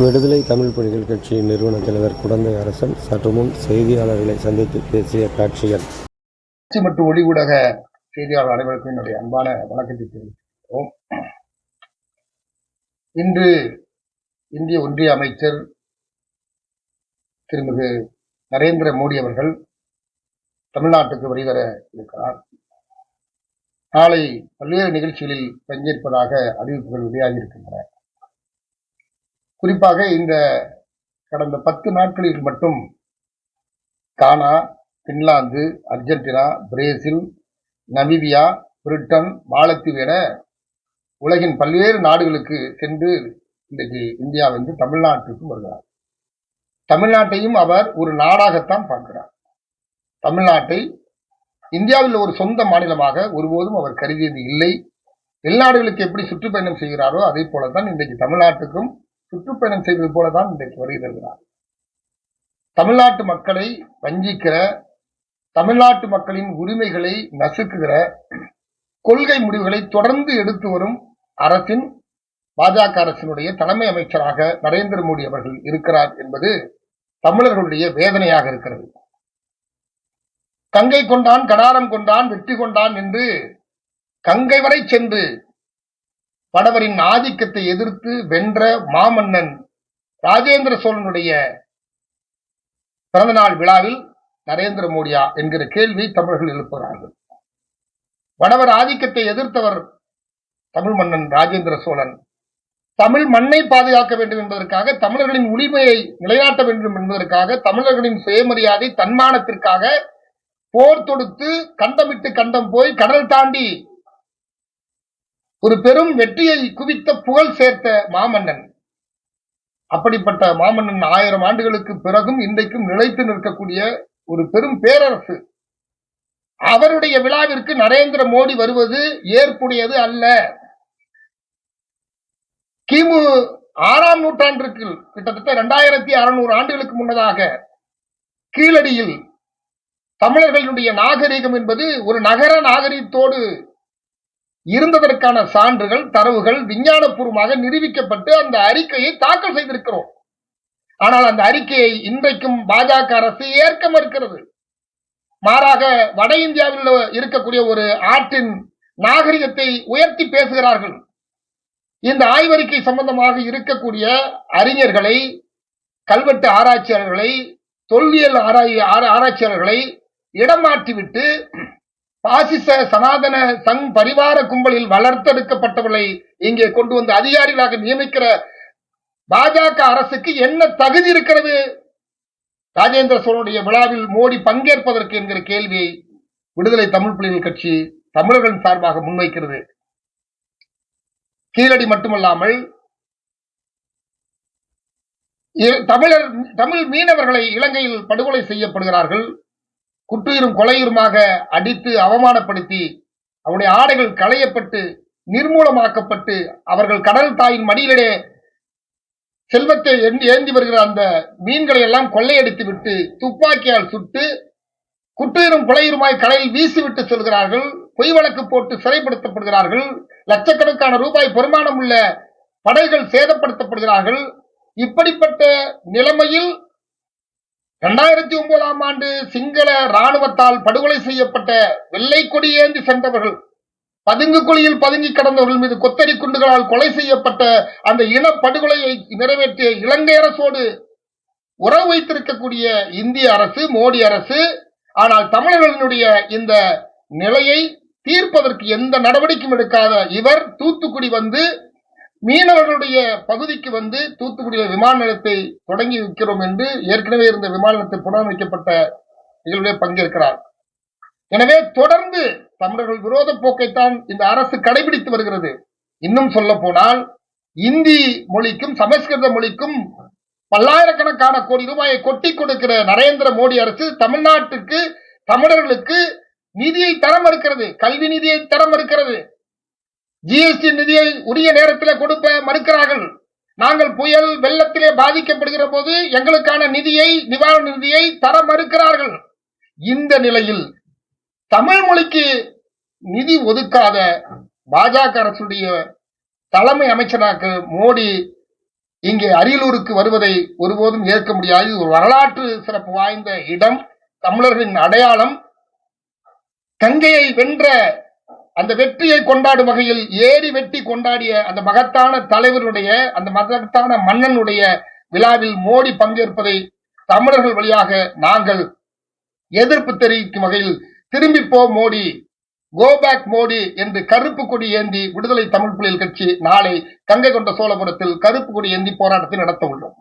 விடுதலை தமிழ் புலிகள் கட்சியின் நிறுவன தலைவர் குடந்தை அரசன் சற்று முன் செய்தியாளர்களை சந்தித்து பேசிய காட்சிகள். மற்றும் ஒளி ஊடக செய்தியாளர் அனைவருக்கும் என்னுடைய அன்பான வணக்கத்தை தெரிவிக்கிறோம் இன்று இந்திய ஒன்றிய அமைச்சர் திருமிகு நரேந்திர மோடி அவர்கள் தமிழ்நாட்டுக்கு வருகிற இருக்கிறார். நாளை பல்வேறு நிகழ்ச்சிகளில் பங்கேற்பதாக அறிவிப்புகள் வெளியாகி இருக்கின்றன. குறிப்பாக இந்த கடந்த பத்து நாட்களில் மட்டும் Ghana Finland Argentina Brazil Namibia Britain மாலத்தீவு என உலகின் பல்வேறு நாடுகளுக்கு சென்று இன்றைக்கு இந்தியா வந்து தமிழ்நாட்டுக்கும் வருகிறார். தமிழ்நாட்டையும் அவர் ஒரு நாடாகத்தான் பார்க்கிறார். தமிழ்நாட்டை இந்தியாவில் ஒரு சொந்த மாநிலமாக ஒருபோதும் அவர் கருதியது இல்லை. வெளிநாடுகளுக்கு எப்படி சுற்றுப்பயணம் செய்கிறாரோ அதே போலதான் இன்றைக்கு தமிழ்நாட்டுக்கும் சுற்றுப்பயணம் செய்வது போலதான் இன்றைக்கு வருகிறார் தமிழ்நாட்டு மக்களை வஞ்சிக்கிற தமிழ்நாட்டு மக்களின் உரிமைகளை நசுக்குகிற கொள்கை முடிவுகளை தொடர்ந்து எடுத்து வரும் அரசின் பாஜக அரசினுடைய தலைமை அமைச்சராக நரேந்திர மோடி அவர்கள் இருக்கிறார் என்பது தமிழர்களுடைய வேதனையாக இருக்கிறது. கங்கை கொண்டான் கடாரம் கொண்டான் வெற்றி கொண்டான் என்று கங்கை வரை சென்று படவரின் ஆதிக்கத்தை எதிர்த்து வென்ற மாமன்னன் ராஜேந்திர சோழனுடைய பிறந்தநாள் விழாவில் நரேந்திர மோடியா என்கிற கேள்வி தமிழர்கள் எழுப்புகிறார்கள். வடவர் ஆதிக்கத்தை எதிர்த்தவர் தமிழ் மன்னன் ராஜேந்திர சோழன். தமிழ் மண்ணை பாதுகாக்க வேண்டும் என்பதற்காக தமிழர்களின் உரிமையை நிலைநாட்ட வேண்டும் என்பதற்காக தமிழர்களின் சுயமரியாதை தன்மானத்திற்காக போர் தொடுத்து கண்டமிட்டு கண்டம் போய் கடல் தாண்டி ஒரு பெரும் வெற்றியை குவித்த புகழ் சேர்த்த மாமன்னன். அப்படிப்பட்ட மாமன்னன் ஆயிரம் ஆண்டுகளுக்கு பிறகும் இன்றைக்கும் நிலைத்து நிற்கக்கூடிய ஒரு பெரும் பேரரசு. அவருடைய விழாவிற்கு நரேந்திர மோடி வருவது ஏற்புடையது அல்ல. கிமு ஆறாம் நூற்றாண்டிற்கு கிட்டத்தட்ட இரண்டாயிரத்தி அறுநூறு ஆண்டுகளுக்கு முன்னதாக கீழடியில் தமிழர்களுடைய நாகரிகம் என்பது ஒரு நகர நாகரிகத்தோடு இருந்ததற்கான சான்றுகள் தரவுகள் விஞ்ஞானபூர்வமாக நிரூபிக்கப்பட்டு அந்த அறிக்கையை தாக்கல் செய்திருக்கிறோம். ஆனால் அந்த அறிக்கையை இன்றைக்கும் பாஜக அரசு ஏற்க மறுக்கிறது. மாறாக வட இந்தியாவில் இருக்கக்கூடிய ஒரு ஆற்றின் நாகரிகத்தை உயர்த்தி பேசுகிறார்கள். இந்த ஆய்வறிக்கை சம்பந்தமாக இருக்கக்கூடிய அறிஞர்களை கல்வெட்டு ஆராய்ச்சியாளர்களை தொல்லியல் ஆராய் ஆராய்ச்சியாளர்களை இடம் மாற்றிவிட்டு பாசிச சனாதன சங் பரிவார கும்பலில் வளர்த்தெடுக்கப்பட்டவர்களை இங்கே கொண்டு வந்து அதிகாரிகளாக நியமிக்கிற பாஜக அரசுக்கு என்ன தகுதி இருக்கிறது? ராஜேந்திர சோழனுடைய விழாவில் மோடி பங்கேற்பதற்கு என்கிற கேள்வியை விடுதலை தமிழ் புலிகள் கட்சி தமிழர்கள் சார்பாக முன்வைக்கிறது. கீழடி மட்டுமல்லாமல் தமிழர் தமிழ் மீனவர்களை இலங்கையில் படுகொலை செய்யப்படுகிறார்கள். குற்றுயிரும் கொலையுருமாக அடித்து அவமானப்படுத்தி அவருடைய ஆடைகள் களையப்பட்டு நிர்மூலமாக்கப்பட்டு அவர்கள் கடல் தாயின் மடியிலே செல்வத்தை ஏந்தி வருகிற அந்த மீன்களை எல்லாம் கொள்ளையடித்து விட்டு துப்பாக்கியால் சுட்டு குற்றுயிரும் கொலையுருமாய் கடலில் வீசிவிட்டு செல்கிறார்கள் பொய் வழக்கு போட்டு சிறைப்படுத்தப்படுகிறார்கள் லட்சக்கணக்கான ரூபாய் பெருமானம் உள்ள படைகள் சேதப்படுத்தப்படுகிறார்கள். இப்படிப்பட்ட நிலைமையில் இரண்டாயிரத்தி ஒன்பதாம் ஆண்டு சிங்கள ராணுவத்தால் படுகொலை செய்யப்பட்ட வெள்ளை கொடி ஏந்தி சென்றவர்கள் பதுங்கு குழியில் பதுங்கி கடந்தவர்கள் மீது கொத்தரி குண்டுகளால் கொலை செய்யப்பட்ட அந்த இன படுகொலையை நிறைவேற்றிய இலங்கை அரசோடு உறவு வைத்திருக்கக்கூடிய இந்திய அரசு மோடி அரசு ஆனால் தமிழர்களினுடைய இந்த நிலையை தீர்ப்பதற்கு எந்த நடவடிக்கையும் எடுக்காத இவர் தூத்துக்குடி வந்து மீனவர்களுடைய பகுதிக்கு வந்து தூத்துக்குடியில் விமான நிலையத்தை தொடங்கி வைக்கிறோம் என்று ஏற்கனவே இருந்த விமான நிலையத்தை புனரமைக்கப்பட்ட நிகழ்வே பங்கேற்கிறார். எனவே தொடர்ந்து தமிழர்கள் விரோத போக்கைத்தான் இந்த அரசு கடைபிடித்து வருகிறது. இன்னும் சொல்ல போனால் இந்தி மொழிக்கும் சமஸ்கிருத மொழிக்கும் பல்லாயிரக்கணக்கான கோடி ரூபாயை கொட்டி கொடுக்கிற நரேந்திர மோடி அரசு தமிழ்நாட்டுக்கு தமிழர்களுக்கு நிதியை தர மறுக்கிறது. கல்வி நிதியை தர மறுக்கிறது. ஜிஎஸ்டி நிதியை உரிய நேரத்தில் கொடுப்ப மறுக்கிறார்கள். நாங்கள் புயல் வெள்ளத்திலே பாதிக்கப்படுகிற போது எங்களுக்கான நிதியை நிவாரண நிதியை தர மறுக்கிறார்கள். இந்த நிலையில் தமிழ் மொழிக்கு நிதி ஒதுக்காத பாஜக அரசுடைய தலைமை அமைச்சராக மோடி இங்கே அரியலூருக்கு வருவதை ஒருபோதும் ஏற்க முடியாது. ஒரு வரலாற்று சிறப்பு வாய்ந்த இடம் தமிழர்களின் அடையாளம் கங்கையை வென்ற அந்த வெற்றியை கொண்டாடும் வகையில் ஏறி வெட்டி கொண்டாடிய அந்த மகத்தான தலைவருடைய அந்த மகத்தான மன்னனுடைய விழாவில் மோடி பங்கேற்பதை தமிழர்கள் வழியாக நாங்கள் எதிர்ப்பு தெரிவிக்கும் வகையில் திரும்பி போ மோடி கோ பேக் மோடி என்று கருப்பு கொடி ஏந்தி விடுதலை தமிழ் புலிகள் கட்சி நாளை கங்கை கொண்ட சோழபுரத்தில் கருப்பு கொடி ஏந்தி போராட்டத்தை நடத்த உள்ளோம்.